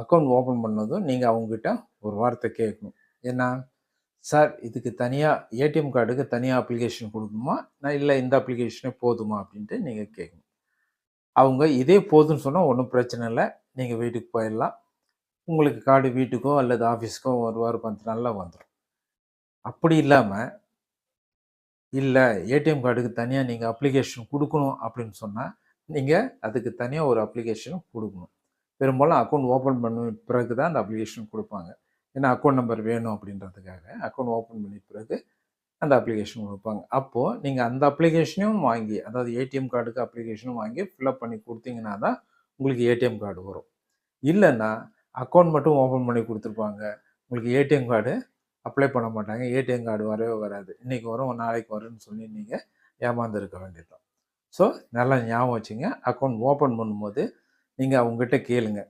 Account open பண்ணதும் நீங்கள் அவங்ககிட்ட ஒரு வார்த்தை கேட்கணும். ஏன்னா சார் இதுக்கு தனியாக ஏடிஎம் கார்டுக்கு தனியாக அப்ளிகேஷன் கொடுக்கணுமா? நான் இல்லை இந்த அப்ளிகேஷனே போதுமா? அப்படின்ட்டு நீங்கள் கேட்கணும். அவங்க இதே போதும்னு சொன்னால் ஒன்றும் பிரச்சனை இல்லை. நீங்கள் வீட்டுக்கு போயிடலாம். உங்களுக்கு கார்டு வீட்டுக்கோ அல்லது ஆஃபீஸ்க்கோ ஒரு வாரம் பத்து நாளில் வந்துடும் அப்படி இல்லாமல் இல்லை ஏடிஎம் கார்டுக்கு தனியாக நீங்கள் அப்ளிகேஷன் கொடுக்கணும் அப்படின்னு சொன்னால் நீங்கள் அதுக்கு தனியாக ஒரு அப்ளிகேஷன் கொடுக்கணும். பெரும்பாலும் அக்கௌண்ட் ஓப்பன் பண்ண பிறகு தான் அந்த அப்ளிகேஷன் கொடுப்பாங்க. ஏன்னா அக்கௌண்ட் நம்பர் வேணும் அப்படின்றதுக்காக அக்கௌண்ட் ஓப்பன் பண்ணி பிறகு அந்த அப்ளிகேஷன் கொடுப்பாங்க. அப்போது நீங்கள் அந்த அப்ளிகேஷனையும் வாங்கி அதாவது ஏடிஎம் கார்டுக்கு அப்ளிகேஷனும் வாங்கி ஃபில்அப் பண்ணி கொடுத்தீங்கன்னா தான் உங்களுக்கு ஏடிஎம் கார்டு வரும். இல்லைன்னா அக்கௌண்ட் மட்டும் ஓப்பன் பண்ணி கொடுத்துருப்பாங்க. உங்களுக்கு ஏடிஎம் கார்டு அப்ளை பண்ண மாட்டாங்க. ஏடிஎம் கார்டு வரவே வராது. இன்றைக்கி வரும் நாளைக்கு வரும்னு சொல்லி நீங்கள் ஏமாந்துருக்க வேண்டியதான் ஸோ நல்லா ஞாபகம் வச்சுங்க. அக்கௌண்ட் ஓப்பன் பண்ணும்போது நீங்கள் அவங்ககிட்ட கேளுங்க.